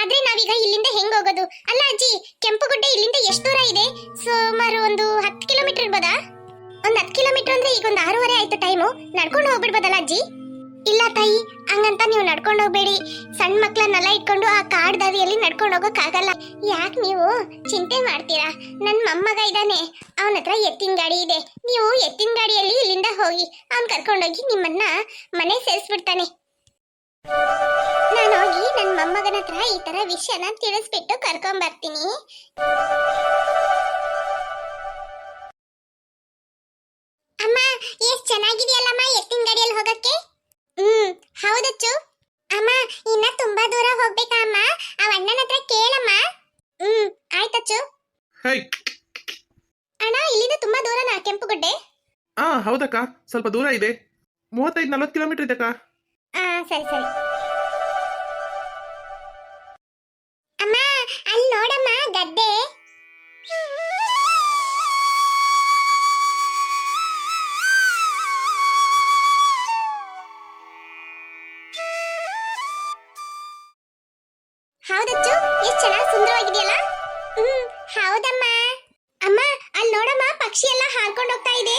ಆದ್ರೆ ನಾವೀಗ ಇಲ್ಲಿಂದ ಹೆಂಗ್ ಹೋಗೋದು? ಅಲ್ಲ ಅಜ್ಜಿ, ಕೆಂಪುಗುಡ್ಡೆ ಇಲ್ಲಿಂದ ಎಷ್ಟು ದೂರ ಇದೆ? ಸುಮಾರು ಒಂದು ಹತ್ತು ಕಿಲೋಮೀಟರ್ ಇರ್ಬೋದಾ? ಒಂದ್ ಹತ್ತು ಕಿಲೋಮೀಟರ್ ಅಂದ್ರೆ ಈಗ ಒಂದು ಆರೂವರೆ ಆಯ್ತು ಟೈಮು ನಡ್ಕೊಂಡು ಹೋಗ್ಬಿಡ್ಬೋದಲ್ಲ ಅಜ್ಜಿ? ಇಲ್ಲ ತಾಯಿ, ಹಂಗಂತ ನೀವು ನಡ್ಕೊಂಡು ಹೋಗ್ಬೇಡಿ. ಸಣ್ಣ ಮಕ್ಕಳನ್ನೆಲ್ಲ ಇಟ್ಕೊಂಡು ಆ ಕಾಡ್ ದಾರಿಯಲ್ಲಿ ನಡ್ಕೊಂಡು ಹೋಗೋಕ್ಕಾಗಲ್ಲ. ಯಾಕೆ ನೀವು ಚಿಂತೆ ಮಾಡ್ತೀರಾ? ನನ್ನ ಮೊಮ್ಮಗ ಇದ್ದಾನೆ. ಅವನ ಹತ್ರ ಎತ್ತಿನ ಗಾಡಿ ಇದೆ. ನೀವು ಎತ್ತಿನ ಗಾಡಿಯಲ್ಲಿ ಇಲ್ಲಿಂದ ಹೋಗಿ, ಅವ್ನು ಕರ್ಕೊಂಡೋಗಿ ನಿಮ್ಮನ್ನ ಮನೆ ಸೇರಿಸ್ಬಿಡ್ತಾನೆ. ನಾನು ಹೋಗಿ ನನ್ನ ಮೊಮ್ಮಗನ ಹತ್ರ ಈ ತರ ವಿಷಯನ ತಿಳಿಸ್ಬಿಟ್ಟು ಕರ್ಕೊಂಡ್ ಬರ್ತೀನಿ. ಅಮ್ಮ ಎಷ್ಟ್ ಚೆನ್ನಾಗಿದೆಯಲ್ಲಮ್ಮ ಎತ್ತಿನ ಗಾಡಿಯಲ್ಲಿ ಹೋಗಕ್ಕೆ? ಹ್ಮ್ ಹೌದಚ್ಚು ಅಮ್ಮ ಇನ್ನ ತುಂಬಾ ದೂರ ಹೋಗ್ಬೇಕಾ ಅಮ್ಮ? ಆ ಅಣ್ಣನ ಹತ್ರ ಕೇಳಮ್ಮ. ಹ್ಮ್ ಆಯ್ತಚ್ಚು ಹೇ. ಅಣ್ಣ ಇಲ್ಲಿಂದ ತುಂಬಾ ದೂರನಾ ಕೆಂಪುಗುಡ್ಡೆ? ಆ ಹೌದಕ್ಕ ಸ್ವಲ್ಪ ದೂರ ಇದೆ. ಮೂವತ್ತೈದು ನಲ್ವತ್ತು ಕಿಲೋಮೀಟರ್ ಇದೆ ಅಕ್ಕ ಆ ಸರಿ ಸರಿ ಅಮ್ಮ ಅಲ್ಲಿ ನೋಡಮ್ಮ ಗದ್ದೆ ಹೌದಚ್ಚು ಎಷ್ಟು ಚೆನ್ನಾಗಿ ಸುಂದರವಾಗಿದೆಯಲ್ಲ ಹ್ಮ್ ಹೌದಮ್ಮ ಅಮ್ಮ ಅಲ್ಲಿ ನೋಡಮ್ಮ ಪಕ್ಷಿ ಎಲ್ಲ ಹಾರ್ಕೊಂಡು ಹೋಗ್ತಾ ಇದೆ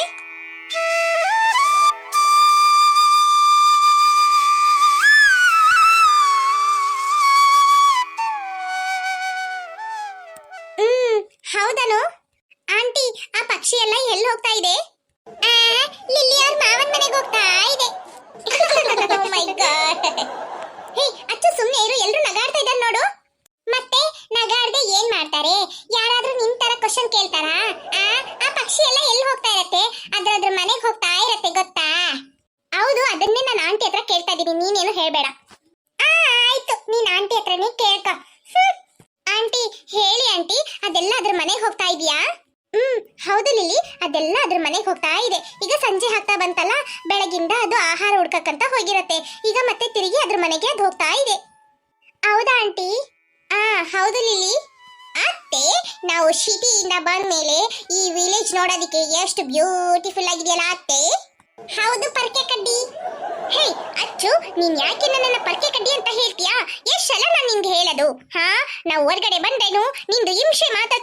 ಎಲ್ಲ ಎಲ್ಲಿ ಹೋಗ್ತಾ ಇದೆ? ಲಿಲ್ಲಿ ಅವ್ರ ಮಾವನ್ ಮನೆಗೆ ಹೋಗ್ತಾ ಇದೆ. Oh my God. ಹೇ, ಅಚ್ಚು ಸುಮ್ಮನೆ ಇರು ಎಲ್ಲರೂ ನಗಾಡ್ತಾ ಇದ್ದಾರೆ ನೋಡು. ಮತ್ತೆ, ನಗಾಡ್ದೆ ಏನ್ ಮಾಡ್ತಾರೆ? ಯಾರಾದ್ರೂ ನಿಮ್ ತರ ಕ್ವಶನ್ ಕೇಳ್ತಾರಾ? ಆ ಪಕ್ಷಿ ಎಲ್ಲ ಎಲ್ಲಿ ಹೋಗ್ತಾ ಇರತ್ತೆ ಅದ್ರ ಅದ್ರ ಮನೆಗೆ ಹೋಗ್ತಾ ಇರತ್ತೆ ಗೊತ್ತಾ ಹೌದು ಅದನ್ನೇ ನಾನು ಆಂಟಿ ಹತ್ರ ಕೇಳ್ತಾ ಇದ್ದೀನಿ ನೀನೇನು ಹೇಳ್ಬೇಡ ಆ ಆಯ್ತು ನೀನ್ ಆಂಟಿ ಹತ್ರನೇ ಕೇಳ್ಕ ಹ್ಮ್. ಆಂಟಿ ಹೇಳಿ ಆಂಟಿ ಅದೆಲ್ಲ ಅದ್ರ ಮನೆಗೆ ಹೋಗ್ತಾ ಇದೀಯಾ ಹ್ಮ್ ಹೌದು ಲಿಲಿ ಅದೆಲ್ಲ ಅದ್ರ ಮನೆಗೆ ಹೋಗ್ತಾ ಇದೆ ಈಗ ಸಂಜೆ ಆಗ್ತಾ ಬಂತಲ್ಲ? ಬೆಳಗಿಂದ ಅದು ಆಹಾರ ಹುಡ್ಕಕ್ಕಂತ ಹೋಗಿರತ್ತೆ. ಈಗ ಮತ್ತೆ ತಿರುಗಿ ಅದ್ರ ಮನೆಗೆ ಅದು ಹೋಗ್ತಾ ಇದೆ. ಹೌದಾ ಆಂಟಿ? ಆ, ಹೌದು ಲಿಲಿ. ಅತ್ತೆ, ನಾವು ಸಿಟಿಯಿಂದ ಬಂದ್ಮೇಲೆ ಈ ವಿಲೇಜ್ ನೋಡೋದಕ್ಕೆ ಎಷ್ಟು ಬ್ಯೂಟಿಫುಲ್ ಆಗಿದೆಯಲ್ಲ ಅತ್ತೆ. ಹೌದು ಪರ್ಕೆ ಕಡ್ಡಿ. ಹೇ, ಅಚ್ಚು, ನೀನ್ ಯಾಕೆ ನನ್ನ ಪರ್ಕೆ ಕಡ್ಡಿ ಅಂತ ಹೇಳ್ತೀಯಾ? ಎಷ್ಟೆಲ್ಲ ನಾನು ನಿಂಗೆ ಹೇಳೋದು? ಹಾ, ನಾವು ಹೊರಗಡೆ ಬಂದೇನು ನಿಂದು ಹಿಂಸೆ ಮಾತ್ರ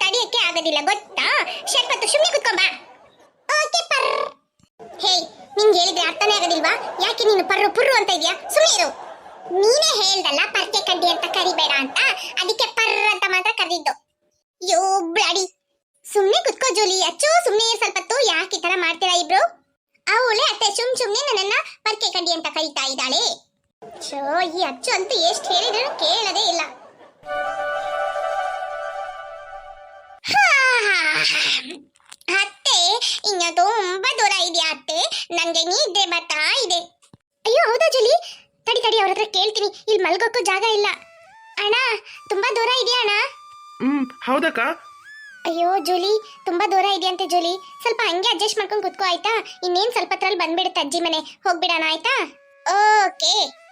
ಆಗೋದಿಲ್ಲ, ಗೊತ್ತಾ? ಸ್ವಲ್ಪ ಸುಮ್ಮನೆ ಕುತ್ಕೊಂಬ ಓಕೆ ಪರ್ ಹೇ ನಿಂಗೆ ಹೇಳಿದ್ರೆ ಅರ್ಥನೇ ಆಗೋದಿಲ್ವಾ? ಯಾಕೆ ನೀನು ಪರ್ರು ಪುರ್ರು ಅಂತ ಇದೆಯಾ? ಸುಮ್ಮನೆ ಇರು. ನೀನೇ ಹೇಳ್ದಲ್ಲ ಪರ್ಕೆ ಕಡ್ಡಿ ಅಂತ ಕರಿಬೇಡ ಅಂತ? ಅದಕ್ಕೆ ಪರ್ರ ಅಂತ ಮಾತ್ರ ಕರೆದಿದ್ದು. Yo bloody. ಸುಮ್ಮನೆ ಕುತ್ಕೋ ಜೋಲಿ ಅಚ್ಚು. ಸುಮ್ಮನೆ ಸ್ವಲ್ಪ ಯಾಕೆ ಈ ತರ ಮಾಡ್ತೀರಾ ಇಬ್ರು? ಅವಳೆ ಅತ್ತೆ ಸುಮ್ ಸುಮ್ಮನೆ ನನ್ನನ್ನ ಪರ್ಕೆ ಕಡ್ಡಿ ಅಂತ ಕರೀತಾ ಇದ್ದಾಳೆ. ಚೋ ಈ ಅಚ್ಚು ಅಂತೂ ಎಷ್ಟು ಹೇಳಿದ್ರು ಕೇಳದೇ ಇಲ್ಲ. ಹಾ, ಇನ್ನ ತುಂಬಾ ದೂರ ಇದೆಯಾ ಅತ್ತೆ? ನನಗೆ ನಿದ್ದೆ ಬರ್ತಾ ಇದೆ. ಅಯ್ಯೋ ಹೌದಾ ಜುಲಿ? ತಡಿ ತಡಿ ಅವ್ರ ಹತ್ರ ಕೇಳ್ತೀನಿ. ಇಲ್ಲಿ ಮಲ್ಗೋಕ್ಕೂ ಜಾಗ ಇಲ್ಲ. ಅಣ್ಣ ತುಂಬಾ ದೂರ ಇದೆಯಾ ಅಣ್ಣ? ಹ್ಮ್ ಹೌದಕ್ಕ. ಅಯ್ಯೋ ಜುಲಿ ತುಂಬಾ ದೂರ ಇದೆಯಂತೆ ಜುಲಿ. ಸ್ವಲ್ಪ ಹಂಗೆ ಅಡ್ಜಸ್ಟ್ ಮಾಡ್ಕೊಂಡು ಕುತ್ಕೋ ಆಯ್ತಾ? ಇನ್ನೇನ್ ಸ್ವಲ್ಪ ಹೊತ್ತರಲ್ಲಿ ಬಂದ್ಬಿಡುತ್ತೆ ಅಜ್ಜಿ ಮನೆ. ಹೋಗ್ಬಿಡೋಣ ಆಯ್ತಾ? ಓಕೆ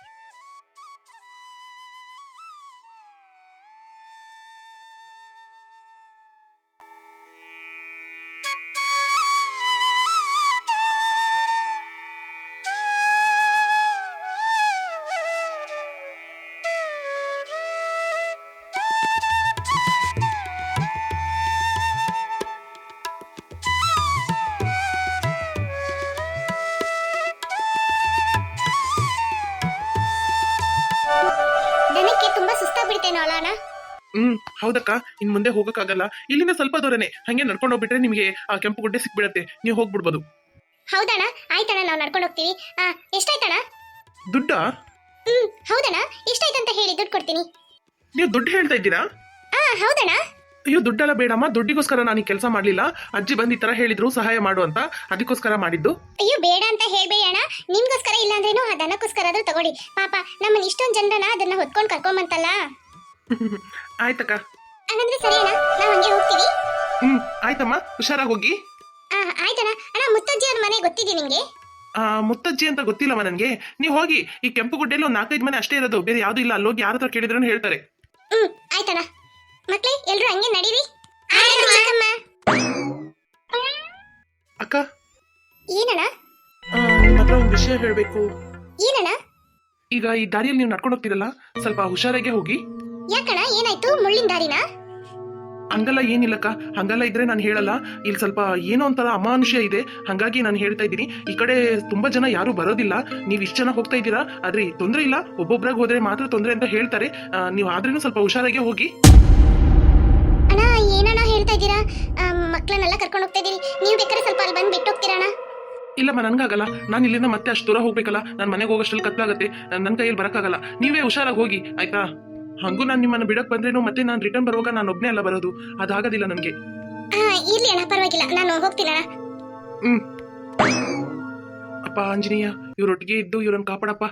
ತುಂಬಾ ಸುಸ್ತಾಗ್ಬಿಡ್ತೇನೋ ಅಲ್ಲ ಅಣ್ಣ ಹ್ಮ್ ಹೌದಕ್ಕ. ಇನ್ ಮುಂದೆ ಹೋಗಕ್ಕಾಗಲ್ಲ. ಇಲ್ಲಿಂದ ಸ್ವಲ್ಪ ದೂರನೇ. ಹಂಗೆ ನಡ್ಕೊಂಡು ಹೋಗ್ಬಿಟ್ರೆ ನಿಮಗೆ ಆ ಕೆಂಪು ಗುಡ್ಡೆ ಸಿಕ್ಬಿಡತ್ತೆ. ನೀವು ಹೋಗ್ಬಿಡ್ಬೋದು. ಹೌದಣ್ಣ ಆಯ್ತಣ್ಣ ನಾವು ನಡ್ಕೊಂಡು ಹೋಗ್ತೀವಿ. ಆ ಎಷ್ಟಾಯ್ತಣ್ಣ? ದುಡ್ಡ? ಹ್ಮ್ ಹೌದಣ್ಣ. ಎಷ್ಟಾಯ್ತಂತ ಹೇಳಿ ದುಡ್ಡು ಕೊಡ್ತೀನಿ. ನೀವು ದುಡ್ಡು ಹೇಳ್ತಾ ಇದ್ದೀರಾ? ಆ ಹೌದಣ್ಣ. ಅಯ್ಯೋ ದುಡ್ಡೆಲ್ಲ ಬೇಡಮ್ಮ ದುಡ್ಡಿಗೋಸ್ಕರ ನಾನು ಈ ಕೆಲಸ ಮಾಡ್ಲಿಲ್ಲ. ಅಜ್ಜಿ ಬಂದು ಈ ತರ ಹೇಳಿದ್ರು ಸಹಾಯ ಮಾಡು ಅಂತ. ಅದಕ್ಕೋಸ್ಕರ ಮಾಡಿದ್ದು. ಅಯ್ಯೋ ಬೇಡ ಅಂತ ಹೇಳ್ಬೇಡಿ ಅಣ್ಣ ನಿಮ್ಗೋಸ್ಕರ ಇಲ್ಲ ಅಂದ್ರೇನು ಆ ದನಕ್ಕೋಸ್ಕರ ಆದ್ರೂ ತಗೊಳ್ಳಿ. ಪಾಪ ನಮ್ಮ ಇಷ್ಟೊಂದು ಜನರನ್ನ ಅದನ್ನ ಹೊತ್ಕೊಂಡ್ ಕರ್ಕೊಂಬಂತಲ್ಲ. ಆಯ್ತಕ್ಕ. ಹಂಗಂದ್ರೆ ಸರಿ ಅಣ್ಣ ನಾವು ಹಂಗೆ ಹೋಗ್ತೀವಿ. ಹ್ಮ್ ಆಯ್ತಮ್ಮ. ಹುಷಾರಾಗಿ ಹೋಗಿ. ಆ ಆಯ್ತಣ್ಣ. ಅಣ್ಣ ಮುತ್ತಜ್ಜಿ ಅವ್ರ ಮನೆ ಗೊತ್ತಿದೆ ನಿಮ್ಗೆ? ಆ ಮುತ್ತಜ್ಜಿ ಅಂತ ಗೊತ್ತಿಲ್ಲಮ್ಮ ನನಗೆ. ನೀ ಹೋಗಿ ಈ ಕೆಂಪು ಗುಡ್ಡೆಯಲ್ಲಿ ಒಂದು ನಾಲ್ಕೈದು ಮನೆ ಅಷ್ಟೇ ಇರೋದು. ಬೇರೆ ಯಾವ್ದು ಇಲ್ಲ. ಅಲ್ಲೋಗಿ ಯಾರ ಹತ್ರ ಕೇಳಿದ್ರು ಹೇಳ್ತಾರೆ. ಹ್ಮ್ ಆಯ್ತಣ್ಣ. ಮಕ್ಳೇ ಎಲ್ರು ಹಂಗೆ ನಡೀರಿ. ಅಕ್ಕ? ಏನಣ್ಣ? ನಿಮ್ಮ ಹತ್ರ ಒಂದು ವಿಷಯ ಹೇಳಬೇಕು. ಏನಣ್ಣ? ಈಗ ಈ ದಾರಿಯಲ್ಲಿ ನೀವು ನಡ್ಕೊಂಡು ಹೋಗ್ತಿರಲ್ಲ ಸ್ವಲ್ಪ ಹುಷಾರಾಗೆ ಹೋಗಿ. ಯಾಕಣ ಏನಾಯ್ತು? ಮುಳ್ಳಿನ ದಾರಿನ? ಹಂಗಲ್ಲ ಏನಿಲ್ಲಕ್ಕ. ಹಂಗಲ್ಲ ಇದ್ರೆ ನಾನು ಹೇಳಲ್ಲ. ಇಲ್ಲಿ ಸ್ವಲ್ಪ ಏನೋ ಒಂಥರ ಅಮಾನುಷ್ಯ ಇದೆ. ಹಂಗಾಗಿ ನಾನು ಹೇಳ್ತಾ ಇದ್ದೀನಿ. ಈ ಕಡೆ ತುಂಬಾ ಜನ ಯಾರು ಬರೋದಿಲ್ಲ. ನೀವು ಇಷ್ಟು ಜನ ಹೋಗ್ತಾ ಇದ್ದೀರಾ? ಆದ್ರೆ ತೊಂದರೆ ಇಲ್ಲ. ಒಬ್ಬೊಬ್ರಾಗ ಹೋದ್ರೆ ಮಾತ್ರ ತೊಂದರೆ ಅಂತ ಹೇಳ್ತಾರೆ. ನೀವು ಆದ್ರೂ ಸ್ವಲ್ಪ ಹುಷಾರಾಗೆ ಹೋಗಿ. ಏನಣ್ಣ ಹೇಳ್ತಾ ಇದ್ದೀರಾ? ಮಕ್ಕಳನ್ನೆಲ್ಲ ಕರ್ಕೊಂಡು ಹೋಗ್ತಾ ಇದ್ದೀರಿ. ನೀವು ಬೇಕಾದ್ರೆ ಸ್ವಲ್ಪ ಅಲ್ಲಿ ಬಂದು ಬಿಟ್ಟು ಹೋಗ್ತೀರಣ್ಣ ಇಲ್ಲಮ್ಮ ನನ್ಗಾಗಲ್ಲ. ನಾನು ಇಲ್ಲಿಂದ ಮತ್ತೆ ಅಷ್ಟು ದೂರ ಹೋಗ್ಬೇಕಲ್ಲ. ನಾನು ಮನೆಗೆ ಹೋಗೋಷ್ಟಲ್ಲಿ ಕತ್ಲಾಗತ್ತೆ. ನನ್ನ ಕೈಯಲ್ಲಿ ಬರಕ್ಕಾಗಲ್ಲ. ನೀವೇ ಹುಷಾರಾಗಿ ಹೋಗಿ ಆಯ್ತಾ? ಹಂಗೂ ನಾನು ನಿಮ್ಮನ್ನ ಬಿಡಕ್ ಬಂದ್ರೇನು ಮತ್ತೆ ನಾನು ರಿಟರ್ನ್ ಬರುವಾಗ ನಾನು ಒಬ್ನೇ ಅಲ್ಲ ಬರೋದು? ಅದಾಗೋದಿಲ್ಲ ನನಗೆ. ಇರ್ಲಿ ಅಣ್ಣ ಪರವಾಗಿಲ್ಲ. ನಾನು ಹೋಗ್ತೀನಣ್ಣ ಹ್ಞೂ ಅಪ್ಪ ಆಂಜನೇಯ ಇವ್ರೊಟ್ಟಿಗೆ ಇದ್ದು ಇವ್ರನ್ನ ಕಾಪಾಡಪ್ಪ.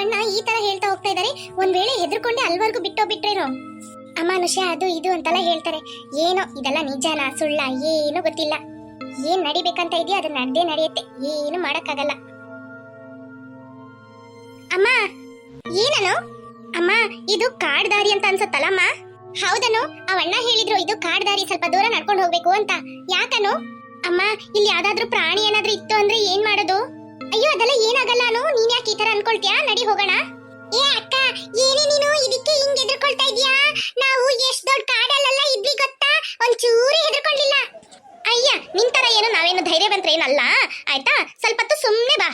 ಏನು ಇವಣ್ಣ ಈ ತರ ಹೇಳ್ತಾ ಹೋಗ್ತಾ ಇದ್ದಾರೆ ಒಂದ್ ವೇಳೆ ಹೆದರ್ಕೊಂಡೆ ಅಲ್ವರ್ಗು ಬಿಟ್ಟೋಗ್ಬಿಟ್ರೇನೋ ಅಮಾನುಷ್ಯ ಅದು ಇದು ಅಂತೆಲ್ಲ ಹೇಳ್ತಾರೆ. ಏನೋ, ಇದೆಲ್ಲ ನಿಜಾನ, ಸುಳ್ಳ, ಏನು ಗೊತ್ತಿಲ್ಲ. ಏನ್ ನಡಿಬೇಕಂತ ಇದೆಯೋ? ಅದು ನಡೆದೇ ನಡೆಯುತ್ತೆ. ಏನು ಮಾಡಕ್ಕಾಗಲ್ಲ. ಅಮ್ಮ, ಏನನು? ಅಮ್ಮ, ಇದು ಕಾಡ್ ದಾರಿ ಅಂತ ಅನ್ಸತ್ತಲ್ಲಮ್ಮ ಹೌದನು? ಅವಣ್ಣ ಹೇಳಿದ್ರು, ಇದು ಕಾಡ್ ದಾರಿ, ಸ್ವಲ್ಪ ದೂರ ನಡ್ಕೊಂಡು ಹೋಗ್ಬೇಕು ಅಂತ. ಯಾಕನು? ಅಮ್ಮ, ಇಲ್ಲಿ ಯಾವ್ದಾದ್ರು ಪ್ರಾಣಿ ಏನಾದ್ರೂ ಇತ್ತು ಅಂದ್ರೆ ಏನ್ ಮಾಡೋದು? ಅಯ್ಯೋ, ಅದೆಲ್ಲ ಏನಾಗಲ್ಲ ಅನು? ನೀನ್ ಯಾಕೆ ಈ ತರ ಅನ್ಕೊಳ್ತೀಯಾ? ನಡಿ ಹೋಗೋಣ. ಏ, ಅಕ್ಕ, ಏನೇ ನೀನು ಇದಕ್ಕೆ ಹಿಂಗ್ ಹೆದರ್ಕೊಳ್ತಾ ಇದೀಯಾ ನಾವು ಎಷ್ಟ್ ದೊಡ್ಡ ಕಾಡಲ್ಲೆಲ್ಲ ಇದ್ವಿ ಗೊತ್ತಾ? ಒಂಚೂರು ಹೆದರ್ಕೊಳ್ಳಿಲ್ಲ ಅಯ್ಯ, ನಿನ್ ತರ ಏನು ನಾವೇನು ಧೈರ್ಯವಂತ್ರ ಏನಲ್ಲ? ಆಯ್ತಾ? ಸ್ವಲ್ಪ ಹೊತ್ತು ಸುಮ್ಮನೆ ಬಾ.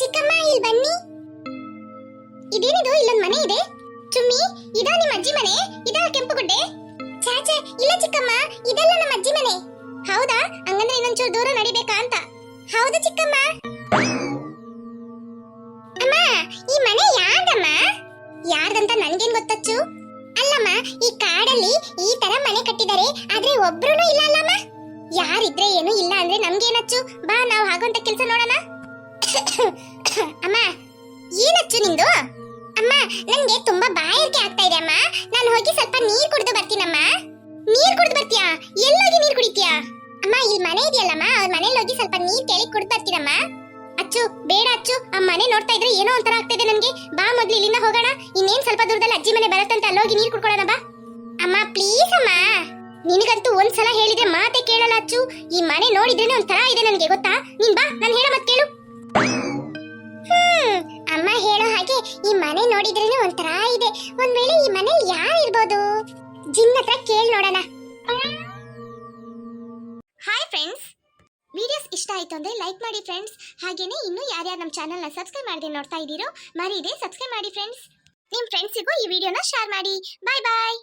ಚಿಕ್ಕಮ್ಮ, ಇಲ್ಲಿ ಬನ್ನಿ. ಇದೇನಿದು? ಇಲ್ಲೊಂದು ಮನೆ ಇದೆ. ಚುಮ್ಮಿ, ಇದಾ ನಿಮ್ಮ ಅಜ್ಜಿ ಮನೆ, ಇದಾ ಕೆಂಪು ಗುಡ್ಡೆ ಚಾಚೆ ಇಲ್ಲ ಚಿಕ್ಕಮ್ಮ, ಇದೆಲ್ಲ ನಮ್ಮ ಅಜ್ಜಿ ಮನೆ. ಹೌದಾ? ಹಂಗಂದ್ರೆ ಇನ್ನೊಂಚೂರು ದೂರ ನಡಿಬೇಕಾ ಅಂತ. ಹೌದು ಚಿಕ್ಕಮ್ಮ. ಅಮ್ಮ, ಈ ಮನೆ ಯಾರ್ದಮ್ಮ? ಯಾರ್ದಂತ ನನ್ಗೇನ್ ಗೊತ್ತಚ್ಚು? ಅಲ್ಲಮ್ಮ, ಈ ಕಾಡಲ್ಲಿ ಈ ತರ ಮನೆ ಕಟ್ಟಿದ್ದಾರೆ, ಆದ್ರೆ ಒಬ್ರು ಇಲ್ಲ ಅಲ್ಲಮ್ಮ. ಯಾರಿದ್ರೆ ಏನು ಇಲ್ಲ ಅಂದ್ರೆ ನಮ್ಗೇನಚ್ಚು? ಬಾ, ನಾವು ಹಾಗಂತ ಕೆಲ್ಸ ನೋಡೋಣ. ಅಮ್ಮ, ಏನಚ್ಚು ನಿಂದು? ಅಮ್ಮ ನನಗೆ ತುಂಬಾ ಬಾಯಾರಿಕೆ ಆಗ್ತಾ ಇದೆ ಅಮ್ಮ. ನಾನು ಹೋಗಿ ಸ್ವಲ್ಪ ನೀರು ಕುಡಿದು ಬರ್ತೀನಮ್ಮ. ನೀರು ಕುಡಿದು ಬರ್ತೀಯಾ? ಎಲ್ಲೋಗಿ ನೀರು ಕುಡಿತೀಯಾ? ಅಮ್ಮ ಇಲ್ಲಿ ಮನೆ ಇದೆಯಲ್ಲಮ್ಮ ಅವ್ರ ಮನೇಲಿ ಹೋಗಿ ಸ್ವಲ್ಪ ನೀರು ಕೇಳಿ ಕುಡಿದು ಬರ್ತೀನಮ್ಮ. ಅಚ್ಚು, ಬೇಡ ಅಚ್ಚು, ಆ ಮನೆ ನೋಡ್ತಾ ಇದ್ರೆ ಏನೋ ಒಂಥರ ಆಗ್ತಾ ನನ್ಗೆ. ಬಾ ಮೊದ್ಲು ಇಲ್ಲಿಂದ ಹೋಗೋಣ. ಇನ್ನೇನ್ ಸ್ವಲ್ಪ ದೂರದಲ್ಲಿ ಅಜ್ಜಿ ಮನೆ ಬರುತ್ತಂತ ಅಲ್ಲೋಗಿ ನೀರು ಕುಡ್ಕೊಳ್ಳೋಣ ಬಾ. ಅಮ್ಮ ಪ್ಲೀಸ್ ಅಮ್ಮ. ನಿನಗಂತೂ ಒಂದ್ಸಲ ಹೇಳಿದ್ರೆ ಮಾತೆ ಕೇಳಲ್ಲ ಅಚ್ಚು. ಈ ಮನೆ ನೋಡಿದ್ರೇನೆ ಒಂಥರ ಇದೆ ನನಗೆ, ಗೊತ್ತಾ? ನೀನ್ ಬಾ, ನಾನು ಹೇಳೋ ಮತ್ ಕೇಳು. ಹೇಳೋ ಹಾಗೆ ಈ ಮನೆ ನೋಡಿದ್ರೇನೆ ಒಂಥರ ಇದೆ. ಒಂದ್ ವೇಳೆ ಈ ಮನೆ ಯಾರು ಇರ್ಬೋದು? ಜಿನ್ ಹತ್ರ ಕೇಳಿ ನೋಡೋಣ. ಹಾಯ್ ಫ್ರೆಂಡ್ಸ್ ವಿಡಿಯೋಸ್ ಇಷ್ಟ ಆಯ್ತು ಅಂದ್ರೆ ಲೈಕ್ ಮಾಡಿ ಫ್ರೆಂಡ್ಸ್ ಹಾಗೇನೆ ಇನ್ನೂ ಯಾರ್ಯಾರು ನಮ್ಮ ಚಾನಲ್ನ ಸಬ್ಸ್ಕ್ರೈಬ್ ಮಾಡದೆ ನೋಡ್ತಾ ಇದ್ದೀರೋ ಮರೀದೆ ಸಬ್ಸ್ಕ್ರೈಬ್ ಮಾಡಿ ಫ್ರೆಂಡ್ಸ್ ನಿಮ್ಮ ಫ್ರೆಂಡ್ಸಿಗೂ ಈ ವಿಡಿಯೋನ ಶೇರ್ ಮಾಡಿ. ಬಾಯ್ ಬಾಯ್